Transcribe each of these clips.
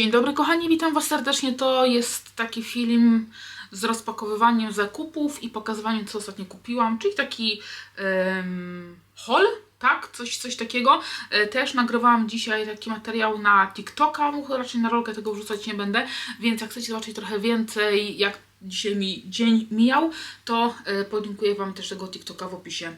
Dzień dobry kochani, witam Was serdecznie. To jest taki film z rozpakowywaniem zakupów i pokazywaniem co ostatnio kupiłam, czyli taki em, haul, tak? Coś, coś takiego. E, Też nagrywałam dzisiaj taki materiał na TikToka, bo raczej na rolkę tego wrzucać nie będę, więc jak chcecie zobaczyć trochę więcej, jak dzisiaj mi dzień mijał, to e, podlinkuję Wam też tego TikToka w opisie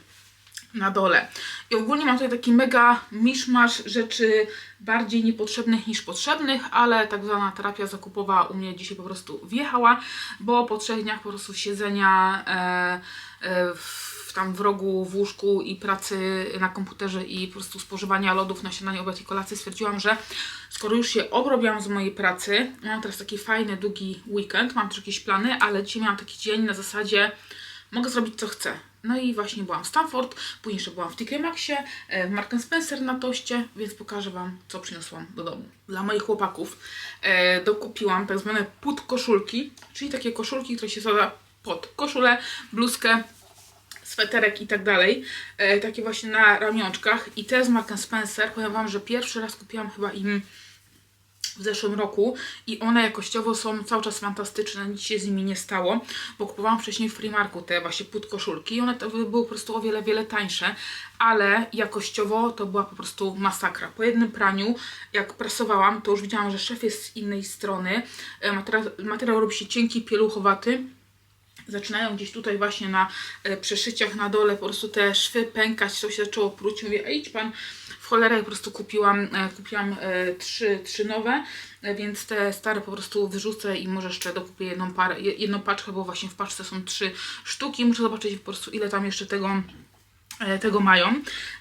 na dole. I ogólnie mam tutaj taki mega miszmasz rzeczy bardziej niepotrzebnych niż potrzebnych, ale tak zwana terapia zakupowa u mnie dzisiaj po prostu wjechała, bo po trzech dniach po prostu siedzenia e, e, w, tam w rogu w łóżku i pracy na komputerze i po prostu spożywania lodów na śniadanie, obiad i kolację stwierdziłam, że skoro już się obrobiłam z mojej pracy, mam teraz taki fajny, długi weekend, mam też jakieś plany, ale dzisiaj miałam taki dzień na zasadzie mogę zrobić co chcę. No i właśnie byłam w Stanford, później jeszcze byłam w TK Maxie, e, w Mark Spencer na toście, więc pokażę Wam, co przyniosłam do domu. Dla moich chłopaków e, dokupiłam tak zwane podkoszulki, czyli takie koszulki, które się zada pod koszulę, bluzkę, sweterek i tak dalej, e, takie właśnie na ramionczkach i te z Mark Spencer, powiem Wam, że pierwszy raz kupiłam chyba im w zeszłym roku i one jakościowo są cały czas fantastyczne, nic się z nimi nie stało, bo kupowałam wcześniej w Primarku te właśnie podkoszulki i one to były po prostu o wiele, wiele tańsze, ale jakościowo to była po prostu masakra. Po jednym praniu, jak prasowałam, to już widziałam, że szef jest z innej strony, e, materiał, materiał robi się cienki, pieluchowaty, zaczynają gdzieś tutaj właśnie na e, przeszyciach na dole po prostu te szwy pękać, się zaczęło pruć. Mówię, a idź pan w cholerę, po prostu kupiłam, e, kupiłam e, trzy, trzy nowe, więc te stare po prostu wyrzucę i może jeszcze dokupię jedną parę, je- jedną paczkę, bo właśnie w paczce są trzy sztuki. Muszę zobaczyć po prostu ile tam jeszcze tego tego mają.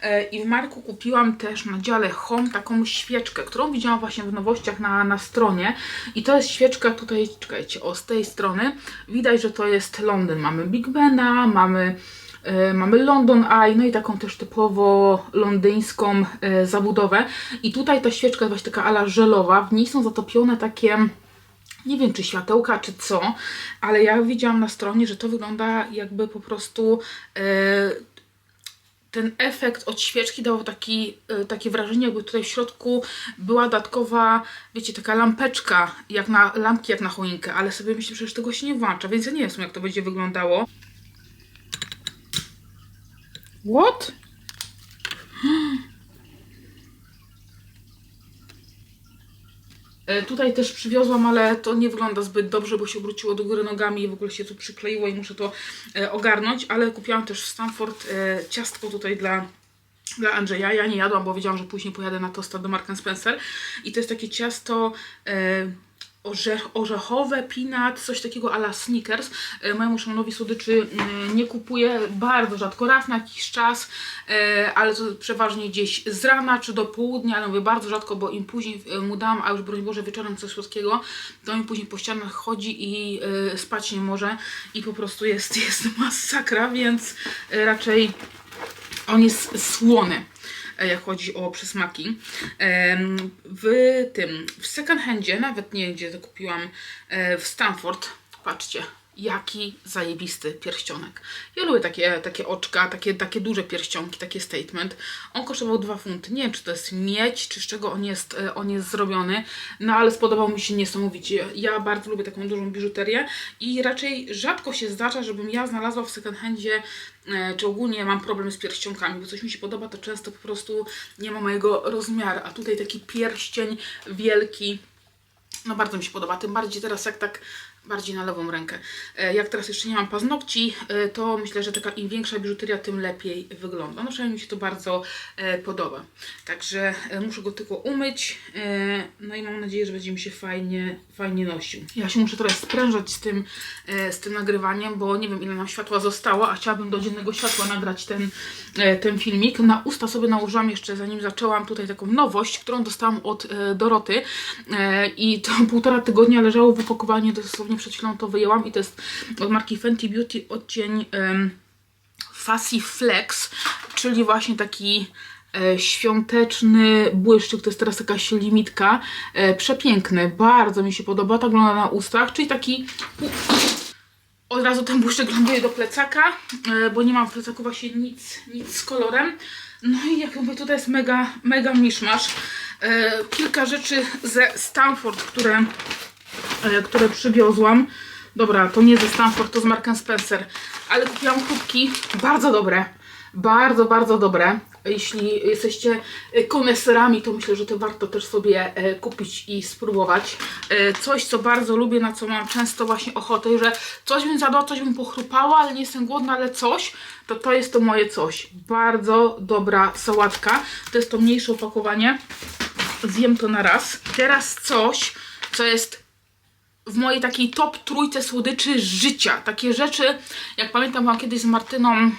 E, I w Marku kupiłam też na dziale Home taką świeczkę, którą widziałam właśnie w nowościach na, na stronie. I to jest świeczka tutaj, czekajcie, o z tej strony. Widać, że to jest Londyn. Mamy Big Bena, mamy, e, mamy London Eye, no i taką też typowo londyńską e, zabudowę. I tutaj ta świeczka jest właśnie taka ala żelowa. W niej są zatopione takie nie wiem czy światełka, czy co, ale ja widziałam na stronie, że to wygląda jakby po prostu e, ten efekt od świeczki dał taki, e, takie wrażenie, jakby tutaj w środku była dodatkowa, wiecie, taka lampeczka, jak na lampki, jak na choinkę, ale sobie myślę, że tego się nie włącza, więc ja nie wiem, jak to będzie wyglądało. What? Tutaj też przywiozłam, ale to nie wygląda zbyt dobrze, bo się obróciło do góry nogami i w ogóle się tu przykleiło i muszę to e, ogarnąć, ale kupiłam też w Stanford e, ciastko tutaj dla dla Andrzeja. Ja nie jadłam, bo wiedziałam, że później pojadę na tosta do Mark Spencer i to jest takie ciasto e, orze orzechowe, peanut, coś takiego ala Snickers. E, mojemu szamonowi słodyczy nie kupuję bardzo rzadko, raz na jakiś czas, e, ale to przeważnie gdzieś z rana czy do południa, ale mówię bardzo rzadko, bo im później e, mu dam, a już broń Boże wieczorem coś słodkiego, to mi później po ścianach chodzi i spać nie może i po prostu jest, jest masakra, więc raczej on jest słony, jak chodzi o przysmaki. W tym, w second handzie, nawet nie gdzie to kupiłam, e, w Stanford, patrzcie, jaki zajebisty pierścionek. Ja lubię takie, takie oczka, takie, takie duże pierścionki, takie statement. On kosztował 2 funty. Nie wiem, czy to jest miedź, czy z czego on jest, e, on jest zrobiony, no ale spodobał mi się niesamowicie. Ja bardzo lubię taką dużą biżuterię i raczej rzadko się zdarza, żebym ja znalazła w second handzie e, czy ogólnie mam problem z pierścionkami, bo coś mi się podoba, to często po prostu nie ma mojego rozmiaru, a tutaj taki pierścień wielki, no bardzo mi się podoba, tym bardziej teraz jak tak bardziej na lewą rękę. E, Jak teraz jeszcze nie mam paznokci, e, to myślę, że taka im większa biżuteria, tym lepiej wygląda. No przynajmniej mi się to bardzo e, podoba. Także muszę go tylko umyć, no i mam nadzieję, że będzie mi się fajnie, fajnie nosił. Ja się muszę trochę sprężać z tym, z tym nagrywaniem, bo nie wiem ile nam światła zostało, a chciałabym do dziennego światła nagrać ten, ten filmik. Na usta sobie nałożyłam jeszcze, zanim zaczęłam tutaj taką nowość, którą dostałam od Doroty i to półtora tygodnia leżało w opakowaniu, dosłownie przed chwilą to wyjęłam i to jest od marki Fenty Beauty odcień Fussy Flex, czyli właśnie taki e, świąteczny błyszczyk, to jest teraz jakaś limitka, e, przepiękny, bardzo mi się podoba, tak wygląda na ustach, czyli taki Od razu ten błyszczyk ląduje do plecaka, e, bo nie mam w plecaku właśnie nic, nic z kolorem. No i jakby tutaj jest mega, mega miszmasz. Kilka rzeczy ze Stanford, które, które przywiozłam. Dobra, to nie ze Stanford, to z Mark Spencer, ale kupiłam kubki bardzo dobre. Bardzo, bardzo dobre. Jeśli jesteście e, koneserami, to myślę, że to warto też sobie e, kupić i spróbować. E, Coś, co bardzo lubię, na co mam często właśnie ochotę, że coś bym zjadła, coś bym pochrupała, ale nie jestem głodna, ale coś, to to jest to moje coś. Bardzo dobra sałatka. To jest to mniejsze opakowanie. Zjem to na raz. Teraz coś, co jest w mojej takiej top trójce słodyczy życia. Takie rzeczy, jak pamiętam, byłam kiedyś z Martyną,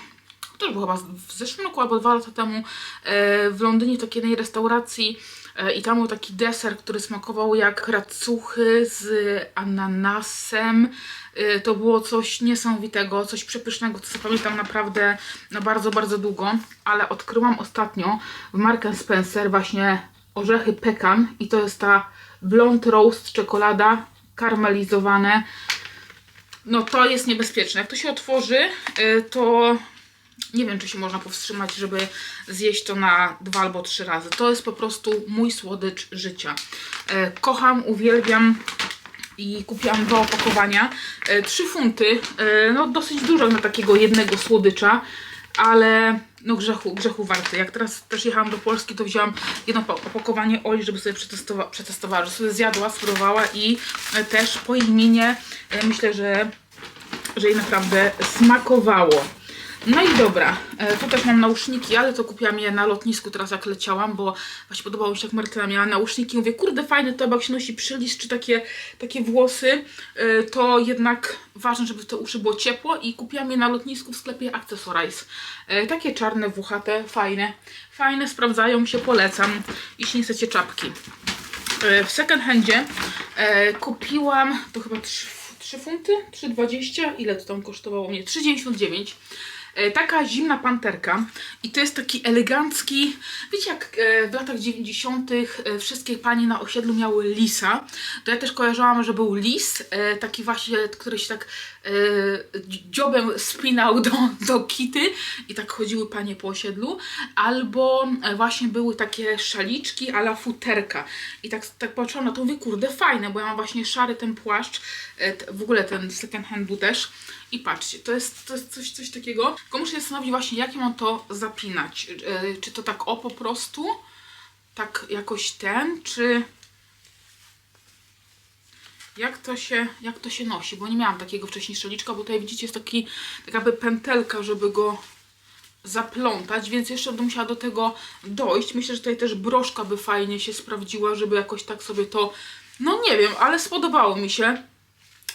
to już było chyba w zeszłym roku albo dwa lata temu, e, w Londynie w takiej jednej restauracji e, i tam był taki deser, który smakował jak racuchy z ananasem. E, To było coś niesamowitego, coś przepysznego, co pamiętam naprawdę na bardzo, bardzo długo, ale odkryłam ostatnio w Mark Spencer właśnie orzechy pekan i to jest ta blond roast czekolada karmelizowane. No to jest niebezpieczne. Jak to się otworzy, y, to nie wiem, czy się można powstrzymać, żeby zjeść to na dwa albo trzy razy. To jest po prostu mój słodycz życia. E, Kocham, uwielbiam i kupiłam dwa opakowania. E, Trzy funty, no dosyć dużo na takiego jednego słodycza, ale no grzechu, grzechu warty. Jak teraz też jechałam do Polski, to wzięłam jedno opa- opakowanie Oli, żeby sobie przetestowa- przetestowała, że sobie zjadła, spróbowała i e, też po minie e, myślę, że, że jej naprawdę smakowało. No i dobra, e, tu też mam nauszniki, ale to kupiłam je na lotnisku teraz jak leciałam, bo właśnie podobało mi się jak Martyna miała nauszniki. Mówię, kurde fajne to, jak się nosi przylis czy takie, takie włosy, e, to jednak ważne, żeby te uszy było ciepło i kupiłam je na lotnisku w sklepie Accessorize. E, Takie czarne, włochate, fajne, fajne, sprawdzają się, polecam, jeśli nie chcecie czapki. W second handzie kupiłam, to chyba 3, 3 funty, 3,20, ile to tam kosztowało mnie? 3,99. E, Taka zimna panterka i to jest taki elegancki, wiecie jak e, w latach 90. e, wszystkie panie na osiedlu miały lisa, to ja też kojarzyłam, że był lis, taki właśnie, który się tak dzi- dziobem spinał do, do kity i tak chodziły panie po osiedlu, albo właśnie były takie szaliczki a la futerka i tak, tak patrzyłam na to, mówię, kurde, fajne, bo ja mam właśnie szary ten płaszcz, w ogóle ten second handu też i patrzcie, to jest, to jest coś, coś takiego, tylko muszę się zastanowić właśnie, jak ja mam to zapinać, e, czy to tak o po prostu, tak jakoś ten, czy jak to się, jak to się nosi, bo nie miałam takiego wcześniej szaliczka, bo tutaj widzicie jest taki, taka pętelka, żeby go zaplątać, więc jeszcze będę musiała do tego dojść. Myślę, że tutaj też broszka by fajnie się sprawdziła, żeby jakoś tak sobie to, no nie wiem, ale spodobało mi się.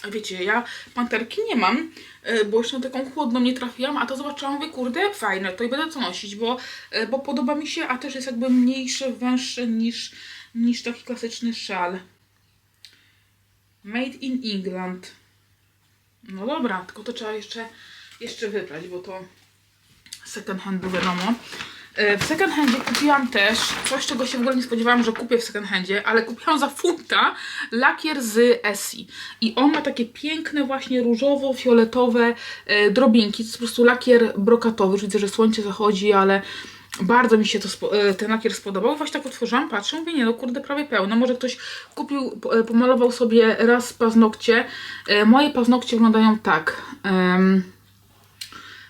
A Wiecie, ja panterki nie mam, e, bo jeszcze na taką chłodną nie trafiłam, a to zobaczyłam, mówię, kurde, fajne, to i będę to nosić, bo, e, bo podoba mi się, a też jest jakby mniejsze, węższe niż, niż taki klasyczny szal. Made in England. No dobra, tylko to trzeba jeszcze, jeszcze wybrać, bo to second handu wiadomo. E, W second handzie kupiłam też coś, czego się w ogóle nie spodziewałam, że kupię w second handzie, ale kupiłam za funta lakier z Essie. I on ma takie piękne właśnie różowo-fioletowe e, drobinki. To jest po prostu lakier brokatowy. Już widzę, że słońce zachodzi, ale bardzo mi się to e, ten lakier spodobał. Właśnie tak otworzyłam, patrzę, mówię, nie no kurde, prawie pełno. Może ktoś kupił, po- pomalował sobie raz paznokcie. Moje paznokcie wyglądają tak. Em,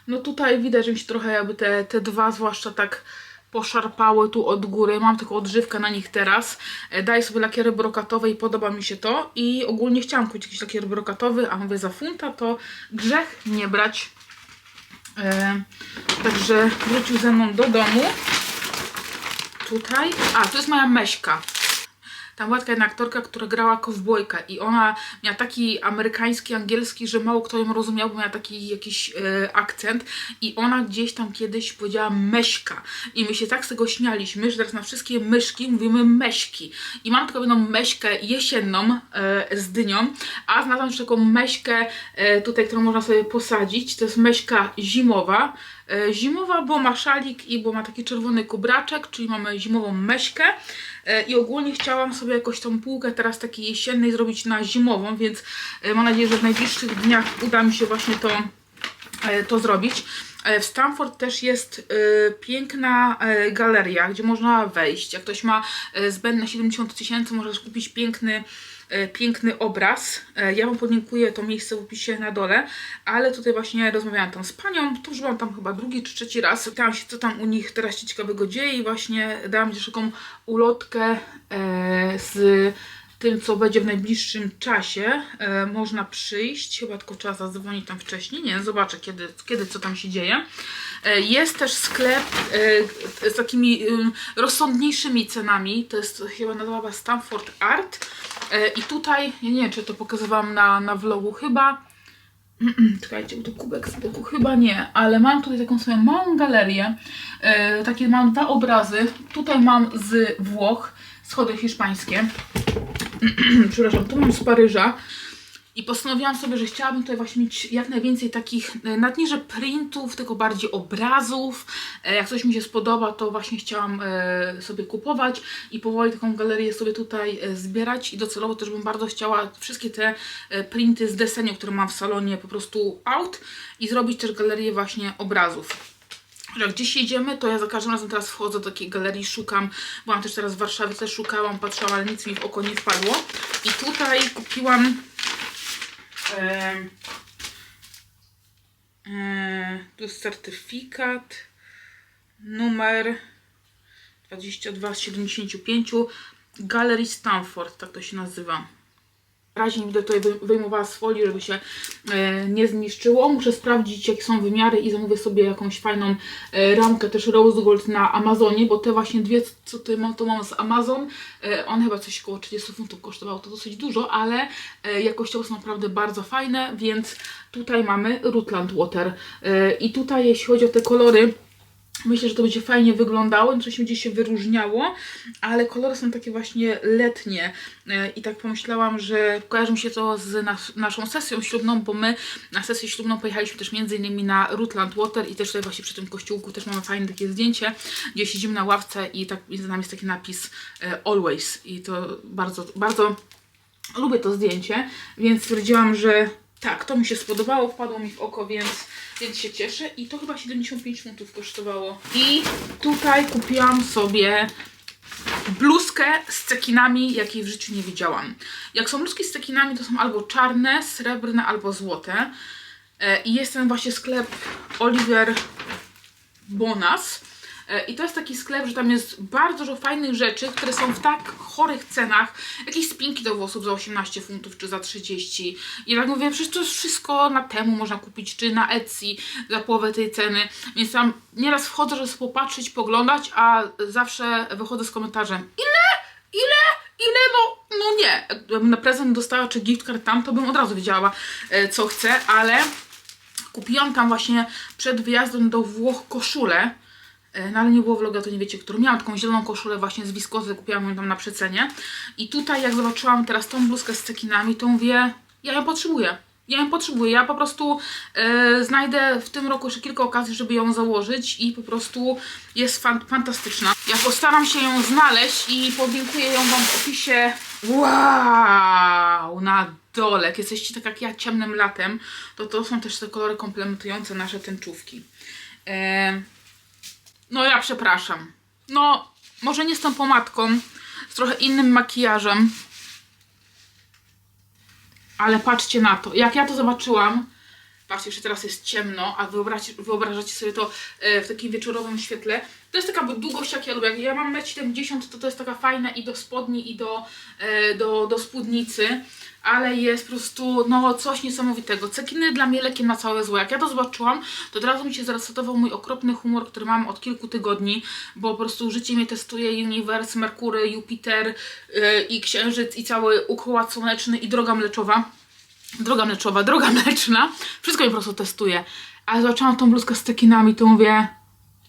no tutaj widać, że mi się trochę jakby te, te dwa zwłaszcza tak poszarpały tu od góry. Mam tylko odżywkę na nich teraz. E, Daję sobie lakiery brokatowe i podoba mi się to. I ogólnie chciałam kupić jakiś lakier brokatowy, a mówię za funta, to grzech nie brać. E, także wrócił ze mną do domu. Tutaj. A, to jest moja meśka. Tam była taka jedna aktorka, która grała kowbojkę i ona miała taki amerykański, angielski, że mało kto ją rozumiał, bo miała taki jakiś e, akcent i ona gdzieś tam kiedyś powiedziała meśka. I my się tak z tego śmialiśmy, że teraz na wszystkie myszki mówimy meśki. I mam taką jedną meśkę jesienną e, z dynią, a znalazłam już taką meśkę e, tutaj, którą można sobie posadzić, to jest meśka zimowa, Zimowa, bo ma szalik i bo ma taki czerwony kubraczek, czyli mamy zimową meśkę. E, I ogólnie chciałam sobie jakoś tą półkę teraz takiej jesiennej zrobić na zimową, więc e, mam nadzieję, że w najbliższych dniach uda mi się właśnie to, e, to zrobić. E, W Stamford też jest e, piękna e, galeria, gdzie można wejść. Jak ktoś ma e, zbędne 70 tysięcy, możesz kupić piękny, e, piękny obraz. E, ja Wam podlinkuję to miejsce w opisie na dole, ale tutaj właśnie rozmawiałam tam z panią, to już byłam tam chyba drugi czy trzeci raz. Pytałam się, co tam u nich teraz się ciekawego dzieje i właśnie dałam też taką ulotkę e, z tym, co będzie w najbliższym czasie. E, można przyjść, chyba tylko trzeba zadzwonić tam wcześniej. Nie, zobaczę kiedy, kiedy co tam się dzieje. E, jest też sklep e, z takimi ym, rozsądniejszymi cenami. To jest chyba nazywa Stanford Art. E, I tutaj, nie wiem, czy to pokazywałam na, na vlogu, chyba. Czekajcie, bo to kubek z boku. Chyba nie, ale mam tutaj taką swoją małą galerię. E, takie mam dwa obrazy. Tutaj mam z Włoch, schody hiszpańskie. Przepraszam, tu mam z Paryża. I postanowiłam sobie, że chciałabym tutaj właśnie mieć jak najwięcej takich, e, nawet nie że printów, tylko bardziej obrazów. E, Jak coś mi się spodoba, to właśnie chciałam e, sobie kupować i powoli taką galerię sobie tutaj zbierać. I docelowo też bym bardzo chciała wszystkie te printy z deseniu, które mam w salonie, po prostu out i zrobić też galerię właśnie obrazów. Jak gdzieś jedziemy, to ja za każdym razem teraz wchodzę do takiej galerii, szukam. Byłam też teraz w Warszawie, też szukałam, patrzyłam, ale nic mi w oko nie wpadło. I tutaj kupiłam e, tu jest certyfikat numer 22 z 75 Gallery Stanford, tak to się nazywa. Razie nie będę tutaj wy- wyjmowała z folii, żeby się e, nie zniszczyło. Muszę sprawdzić, jakie są wymiary i zamówię sobie jakąś fajną e, ramkę, też Rose Gold na Amazonie, bo te właśnie dwie, co tutaj mam, to mam z Amazon. E, one chyba coś około 30 funtów kosztowało, to dosyć dużo, ale jakościowo są naprawdę bardzo fajne, więc tutaj mamy Rutland Water. I tutaj, jeśli chodzi o te kolory, Myślę, że to będzie fajnie wyglądało, coś będzie się wyróżniało, ale kolory są takie właśnie letnie. E, i tak pomyślałam, że kojarzy mi się to z nas, naszą sesją ślubną, bo my na sesję ślubną pojechaliśmy też między innymi na Rutland Water i też tutaj właśnie przy tym kościółku też mamy fajne takie zdjęcie, gdzie siedzimy na ławce i tak między nami jest taki napis e, Always. I to bardzo, bardzo lubię to zdjęcie, więc stwierdziłam, że tak, to mi się spodobało, wpadło mi w oko, więc, więc się cieszę. I to chyba 75 funtów kosztowało. I tutaj kupiłam sobie bluzkę z cekinami, jakiej w życiu nie widziałam. Jak są bluzki z cekinami, to są albo czarne, srebrne, albo złote. E, I jest ten właśnie sklep Oliver Bonas. E, I to jest taki sklep, że tam jest bardzo dużo fajnych rzeczy, które są w tak chorych cenach. Jakieś spinki do włosów za 18 funtów czy za 30. I tak mówię, przecież to wszystko na temu można kupić, czy na Etsy za połowę tej ceny. Więc tam nieraz wchodzę, żeby popatrzeć, poglądać, a zawsze wychodzę z komentarzem. Ile? Ile? Ile? No, no nie. Jakbym na prezent dostała czy gift card tam, to bym od razu wiedziała, e, co chcę, ale kupiłam tam właśnie przed wyjazdem do Włoch koszulę. E, No ale nie było vloga, to nie wiecie, którą miałam. Taką zieloną koszulę właśnie z wiskozy, kupiłam ją tam na przecenie. I tutaj jak zobaczyłam teraz tą bluzkę z cekinami, to mówię, ja ją potrzebuję. Ja ją potrzebuję. Ja po prostu e, znajdę w tym roku jeszcze kilka okazji, żeby ją założyć i po prostu jest fan, fantastyczna. Ja postaram się ją znaleźć i podlinkuję ją Wam w opisie. Wow! Na dole. Jak jesteście tak jak ja ciemnym latem, to to są też te kolory komplementujące nasze tęczówki. E, no ja przepraszam. No, może nie z tą pomadką, z trochę innym makijażem. Ale patrzcie na to. Jak ja to zobaczyłam, patrzcie, jeszcze teraz jest ciemno, a wyobraźcie, wyobrażacie sobie to e, w takim wieczorowym świetle. To jest taka długość, jak ja lubię. Jak ja mam 1,70 m, to to jest taka fajna i do spodni, i do, e, do, do spódnicy. Ale jest po prostu, no, coś niesamowitego. Cekiny dla mnie lekiem na całe zło. Jak ja to zobaczyłam, to od razu mi się zresetował mój okropny humor, który mam od kilku tygodni, bo po prostu życie mnie testuje Uniwers, Merkury, Jupiter yy, i Księżyc i cały układ słoneczny i droga mleczowa. Droga mleczowa, droga mleczna. Wszystko mnie po prostu testuje. Ale zobaczyłam tą bluzkę z cekinami, to mówię,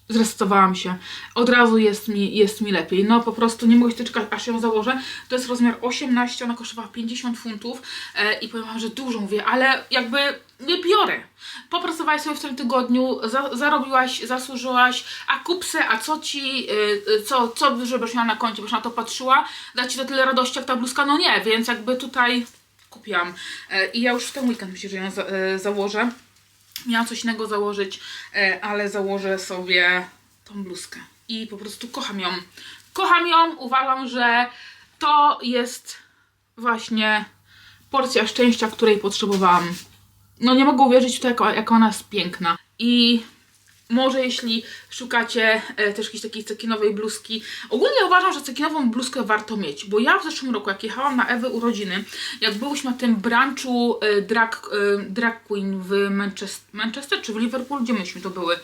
zresetowałam się. Od razu jest mi, jest mi lepiej. No po prostu nie mogę się doczekać, aż ją założę. To jest rozmiar 18, ona kosztowała 50 funtów e, i powiem wam, że dużo mówię, ale jakby nie biorę. Popracowałaś sobie w tym tygodniu, za, zarobiłaś, zasłużyłaś, a kupse, a co ci, y, y, co, co żebyś miała na koncie, byś na to patrzyła, da ci to tyle radości jak ta bluzka? No nie, więc jakby tutaj kupiłam. E, I ja już w ten weekend myślę, że ją e, założę. Miałam coś innego założyć, e, ale założę sobie tą bluzkę. I po prostu kocham ją. Kocham ją, uważam, że to jest właśnie porcja szczęścia, której potrzebowałam. No nie mogę uwierzyć w to, jak ona jest piękna. I może jeśli szukacie e, też jakiejś takiej cekinowej bluzki. Ogólnie uważam, że cekinową bluzkę warto mieć, bo ja w zeszłym roku, jak jechałam na Ewy urodziny, jak byłyśmy na tym brunchu e, drag, e, drag queen w Manchester, Manchester czy w Liverpool, gdzie myśmy to były?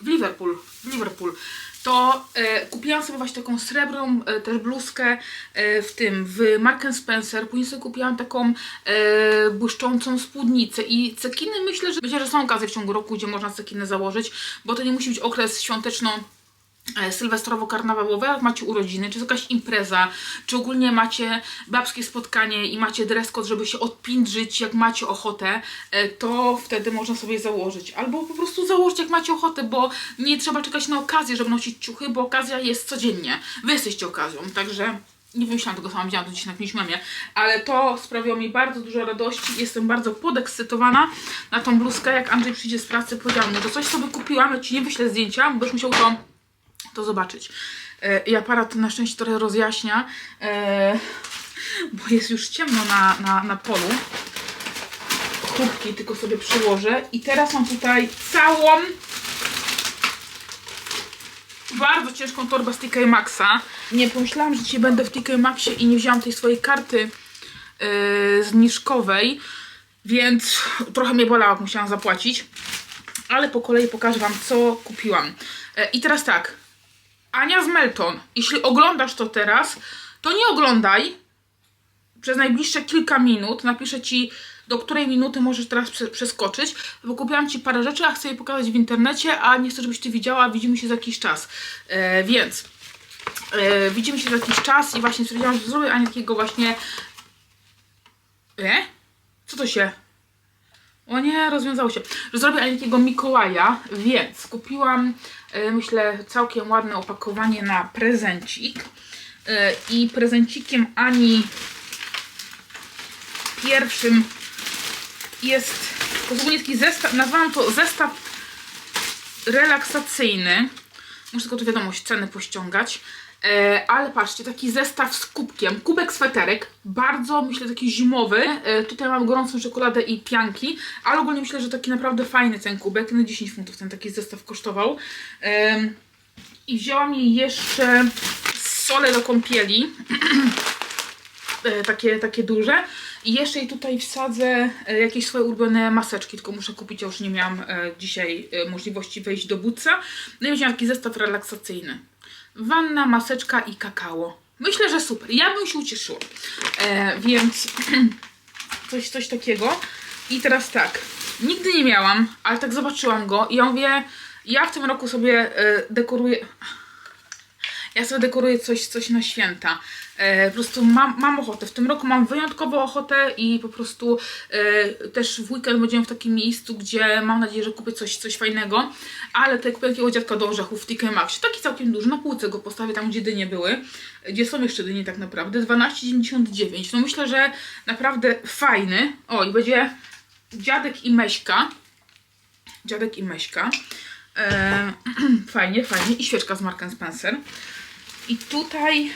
W Liverpool, w Liverpool, to e, kupiłam sobie właśnie taką srebrną e, też bluzkę e, w tym, w Mark Spencer, później sobie kupiłam taką e, błyszczącą spódnicę. I cekiny myślę, że myślę, że są okazje w ciągu roku, gdzie można cekiny założyć, bo to nie musi być okres świąteczno sylwestrowo-karnawałowe, jak macie urodziny, czy jest jakaś impreza, czy ogólnie macie babskie spotkanie i macie dress code, żeby się odpindrzyć, jak macie ochotę, e, to wtedy można sobie założyć. Albo po prostu założyć, jak macie ochotę, bo nie trzeba czekać na okazję, żeby nosić ciuchy, bo okazja jest codziennie. Wy jesteście okazją, także nie wymyślałam tego sama, widziałam to gdzieś na jakimś memie, ale to sprawiło mi bardzo dużo radości. Jestem bardzo podekscytowana na tą bluzkę. Jak Andrzej przyjdzie z pracy, powiedziałam mu, że coś sobie kupiłam, ja ci nie wyślę zdjęcia, bo już musiał to to zobaczyć. E, I aparat na szczęście trochę rozjaśnia, e, bo jest już ciemno na, na, na polu. Chłopki tylko sobie przyłożę. I teraz mam tutaj całą bardzo ciężką torbę z TK Maxa. Nie pomyślałam, że dzisiaj będę w TK Maxie i nie wzięłam tej swojej karty yy, zniżkowej, więc trochę mnie bolało, musiałam zapłacić. Ale po kolei pokażę Wam, co kupiłam. E, I teraz tak, Ania z Melton, jeśli oglądasz to teraz, to nie oglądaj przez najbliższe kilka minut. Napiszę ci, do której minuty możesz teraz prze przeskoczyć, bo kupiłam ci parę rzeczy, a chcę je pokazać w internecie, a nie chcę, żebyś ty widziała, widzimy się za jakiś czas. E, więc e, widzimy się za jakiś czas i właśnie stwierdziłam, że zrobię Ania takiego właśnie. E? Co to się? O nie, rozwiązało się. Zrobię Ani takiego Mikołaja, więc kupiłam, e, myślę, całkiem ładne opakowanie na prezencik. E, I prezencikiem Ani pierwszym jest, taki zestaw, nazwałam to zestaw relaksacyjny. Muszę tylko tu wiadomość ceny pościągać. E, ale patrzcie, taki zestaw z kubkiem. Kubek sweterek, bardzo myślę taki zimowy. E, tutaj mam gorącą czekoladę i pianki, ale ogólnie myślę, że taki naprawdę fajny ten kubek. Na 10 funtów ten taki zestaw kosztował. E, I wzięłam jej jeszcze sole do kąpieli. e, takie, takie duże. I jeszcze jej tutaj wsadzę e, jakieś swoje ulubione maseczki, tylko muszę kupić, ja już nie miałam e, dzisiaj możliwości wejść do butsa. No i wziąłam taki zestaw relaksacyjny. Wanna, maseczka i kakao. Myślę, że super. Ja bym się ucieszyła. E, więc coś, coś takiego. I teraz tak, nigdy nie miałam, ale tak zobaczyłam go i ja mówię, ja w tym roku sobie e, dekoruję... Ja sobie dekoruję coś, coś na święta. E, po prostu mam, mam ochotę. W tym roku mam wyjątkową ochotę i po prostu e, też w weekend będziemy w takim miejscu, gdzie mam nadzieję, że kupię coś, coś fajnego. Ale tutaj kupię takiego dziadka do orzechów w TK Maxie. Taki całkiem duży. Na półce go postawię tam, gdzie dynie były. Gdzie są jeszcze dynie tak naprawdę. 12,99. No myślę, że naprawdę fajny. O i będzie dziadek i meśka. Dziadek i meśka. E, fajnie, fajnie. I świeczka z Mark Spencer. I tutaj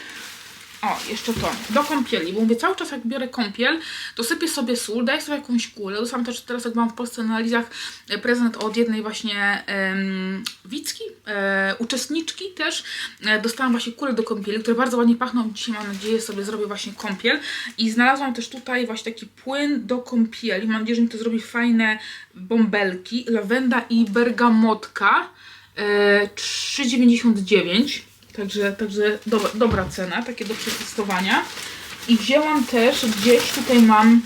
o, jeszcze to. Do kąpieli, bo mówię, cały czas jak biorę kąpiel, to sypię sobie sól, daję sobie jakąś kulę. Dostałam też teraz, jak byłam w Polsce na analizach, e, prezent od jednej właśnie em, Wicki, e, uczestniczki też. E, dostałam właśnie kulę do kąpieli, które bardzo ładnie pachną. Dzisiaj mam nadzieję sobie zrobię właśnie kąpiel. I znalazłam też tutaj właśnie taki płyn do kąpieli. Mam nadzieję, że mi to zrobi fajne bąbelki. Lawenda i bergamotka. E, 3,99 Także, także dobra, dobra cena, takie do przetestowania. I wzięłam też, gdzieś tutaj mam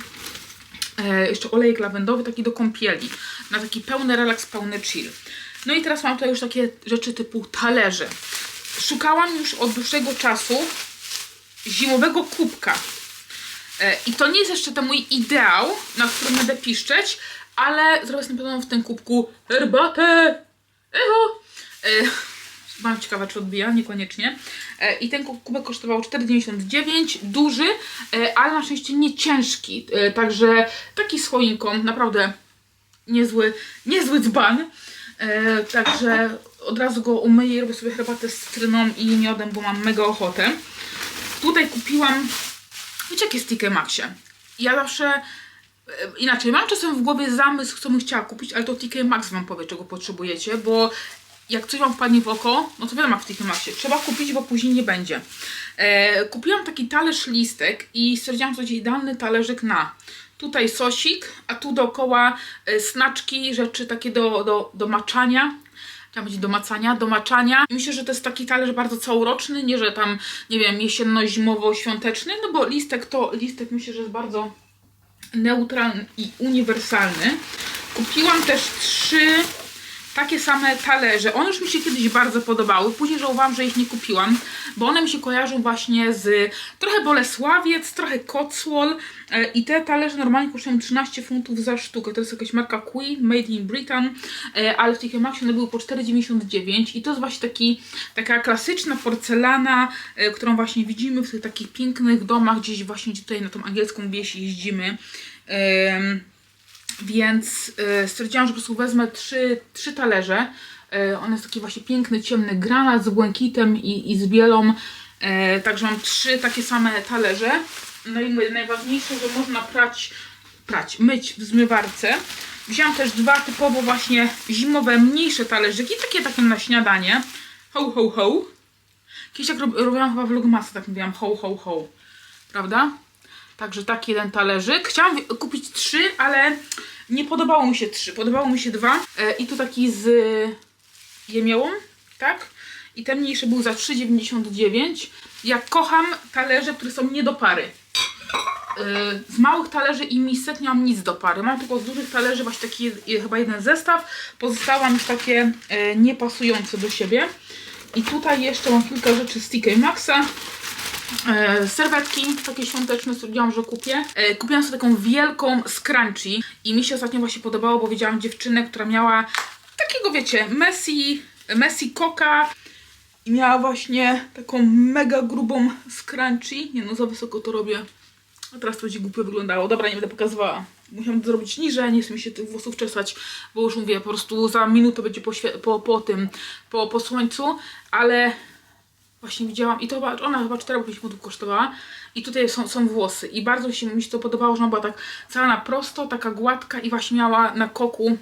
e, jeszcze olejek lawendowy, taki do kąpieli. Na taki pełny relaks, pełny chill. No i teraz mam tutaj już takie rzeczy typu talerze. Szukałam już od dłuższego czasu zimowego kubka. E, I to nie jest jeszcze ten mój ideał, na którym będę piszczeć, ale zrobię sobie na pewno w tym kubku herbatę. Eho! E, Mam ciekawe, czy odbija, niekoniecznie. E, I ten ku- kubek kosztował 4,99, duży, e, ale na szczęście nie ciężki. E, Także taki z naprawdę niezły, niezły dzban. Także od razu go umyję i robię sobie herbatę z cytryną i miodem, bo mam mega ochotę. Tutaj kupiłam Wiecie, jak jest w TK Maxie? Ja zawsze inaczej, mam czasem w głowie zamysł, co bym chciała kupić, ale to TK Max wam powie, czego potrzebujecie, bo jak coś wam wpadnie w oko, no to wiadomo jak w TK Maxie. Trzeba kupić, bo później nie będzie. E, kupiłam taki talerz listek i stwierdziłam, że to idealny talerzyk na tutaj sosik, a tu dookoła e, snaczki, rzeczy takie do, do, do maczania. Chciałam powiedzieć do macania, do maczania. Myślę, że to jest taki talerz bardzo całoroczny, nie że tam, nie wiem, jesienno-zimowo-świąteczny, no bo listek to, listek myślę, że jest bardzo neutralny i uniwersalny. Kupiłam też trzy takie same talerze. One już mi się kiedyś bardzo podobały. Później żałowałam, że ich nie kupiłam, bo one mi się kojarzą właśnie z trochę Bolesławiec, trochę Cotswold e, i te talerze normalnie kosztują 13 funtów za sztukę. To jest jakaś marka Queen, made in Britain, e, ale w TK Maxie one były po 4,99 i to jest właśnie taki, taka klasyczna porcelana, e, którą właśnie widzimy w tych takich pięknych domach, gdzieś właśnie tutaj na tą angielską wieś jeździmy. Więc y, stwierdziłam, że po prostu wezmę trzy, trzy talerze. Y, on jest taki właśnie piękny, ciemny granat z błękitem i, i z bielą. Y, także mam trzy takie same talerze. No i mówię, najważniejsze, że można prać, prać, myć w zmywarce. Wziąłam też dwa typowo właśnie zimowe, mniejsze talerzyki, takie takie na śniadanie. Ho, ho, ho. Kiedyś jak rob, robiłam chyba vlogmasy, tak mówiłam ho, ho, ho. Prawda? Także taki jeden talerzyk. Chciałam kupić trzy, ale nie podobało mi się trzy. Podobało mi się dwa. E, I tu taki z jemiołą, tak? I ten mniejszy był za 3,99. Ja kocham talerze, które są nie do pary. E, Z małych talerzy i misek nie mam nic do pary. Mam tylko z dużych talerzy właśnie taki chyba jeden zestaw. Pozostałe mam już takie e, niepasujące do siebie. I tutaj jeszcze mam kilka rzeczy z TK Maxa. E, serwetki takie świąteczne stwierdziłam, że kupię. E, kupiłam sobie taką wielką scrunchie i mi się ostatnio właśnie podobało, bo widziałam dziewczynę, która miała takiego, wiecie, Messi, Messi Coca i miała właśnie taką mega grubą scrunchie. Nie no, za wysoko to robię. A teraz to będzie głupio wyglądało. Dobra, nie będę pokazywała. Musiałam to zrobić niżej, nie chcę mi się tych włosów czesać, bo już mówię, po prostu za minutę będzie po, po, po tym, po, po słońcu, ale Właśnie widziałam i to chyba, ona chyba 4 5 funtów kosztowała i tutaj są, są włosy i bardzo się mi się to podobało, że ona była tak cała na prosto, taka gładka i właśnie miała na koku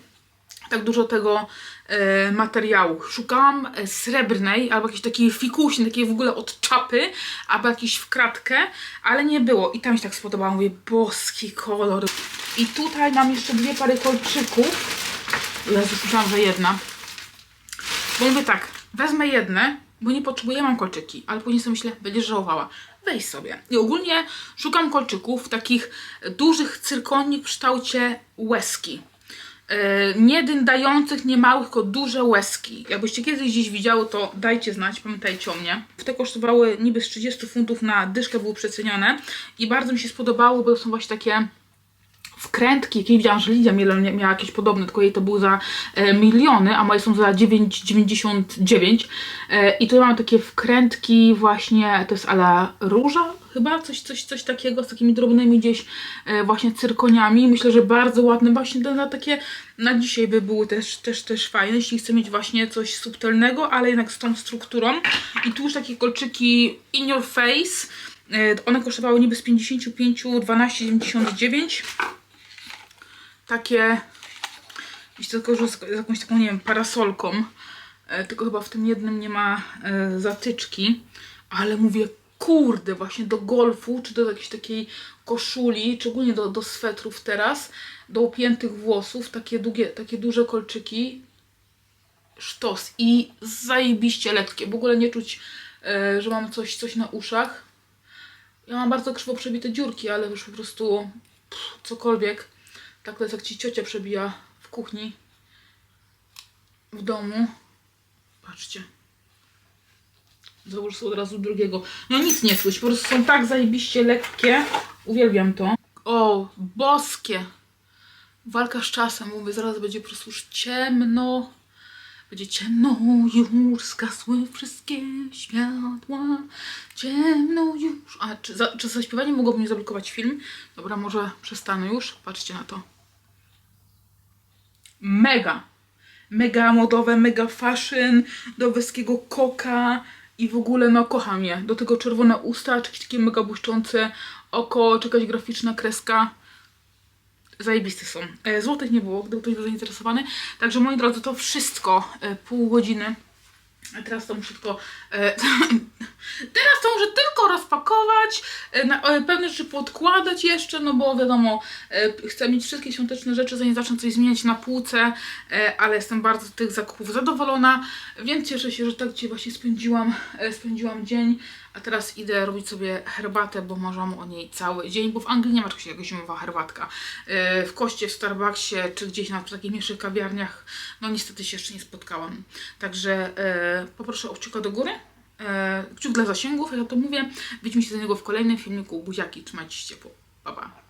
tak dużo tego e, materiału. Szukałam e, srebrnej albo jakiejś takiej fikuśnej, takiej w ogóle od czapy, albo jakiejś w kratkę, ale nie było i tam mi się tak spodobało, mówię, boski kolor. I tutaj mam jeszcze dwie pary kolczyków. Jezu, słyszałam, że jedna. Bo mówię tak, wezmę jedne, bo nie potrzebuję, mam kolczyki, ale później sobie myślę, będziesz żałowała. Weź sobie. I ogólnie szukam kolczyków, takich dużych cyrkoni w kształcie łezki. Yy, nie dyndających, nie małych, tylko duże łezki. Jakbyście kiedyś gdzieś widziały, to dajcie znać, pamiętajcie o mnie. Te kosztowały niby z 30 funtów na dyszkę, były przecenione i bardzo mi się spodobały, bo są właśnie takie wkrętki, jakieś widziałam, że Lidia Mielon mia- miała jakieś podobne, tylko jej to były za e, miliony, a moje są za 9,99 e, i tu mam takie wkrętki właśnie, to jest ala róża chyba, coś, coś, coś takiego z takimi drobnymi gdzieś e, właśnie cyrkoniami, myślę, że bardzo ładne właśnie na takie, na dzisiaj by były też, też, też fajne, jeśli chcę mieć właśnie coś subtelnego, ale jednak z tą strukturą. I tu już takie kolczyki in your face, e, one kosztowały niby z 55 12,99 takie, wiecie, tylko z, jakąś taką, nie wiem, parasolką, e, tylko chyba w tym jednym nie ma e, zatyczki, ale mówię, kurde, właśnie do golfu, czy do jakiejś takiej koszuli, czy ogólnie do, do swetrów teraz, do upiętych włosów, takie długie, takie duże kolczyki, sztos i zajebiście lekkie, w ogóle nie czuć, e, że mam coś, coś na uszach. Ja mam bardzo krzywo przebite dziurki, ale już po prostu pff, cokolwiek. Tak to jest jak ci ciocia przebija w kuchni. w domu. Patrzcie. Sobie od razu drugiego. No nic nie czuć, po prostu są tak zajebiście lekkie. Uwielbiam to. O, boskie. Walka z czasem, mówię, zaraz będzie po prostu już ciemno. Będzie ciemno, już zgasły wszystkie światła. Ciemno już. A czy, za, czy zaśpiewanie mogłoby mi zablokować film? Dobra, może przestanę już. Patrzcie na to. Mega. Mega modowe, mega fashion, do weskiego koka i w ogóle no kocham je. Do tego czerwone usta, jakieś takie mega błyszczące oko, czy jakaś graficzna kreska. Zajebiste są. E, Złotych nie było, gdyby ktoś był zainteresowany. Także moi drodzy, to wszystko. E, Pół godziny. Teraz to muszę tylko. E, teraz to muszę tylko rozpakować, e, na, e, pewne rzeczy podkładać jeszcze, no bo wiadomo, e, chcę mieć wszystkie świąteczne rzeczy, zanim zacznę coś zmieniać na półce, e, ale jestem bardzo z tych zakupów zadowolona, więc cieszę się, że tak dzisiaj właśnie spędziłam, e, spędziłam dzień, a teraz idę robić sobie herbatę, bo marzyłam o niej cały dzień, bo w Anglii nie ma czegoś jak zimowa herbatka. E, w Koście, w Starbucksie, czy gdzieś na takich mniejszych kawiarniach, no niestety się jeszcze nie spotkałam. Także e, poproszę o kciuka do góry, e, kciuk dla zasięgów, ja to mówię. Widzimy się do niego w kolejnym filmiku. Buziaki, trzymajcie się ciepło. Pa, pa.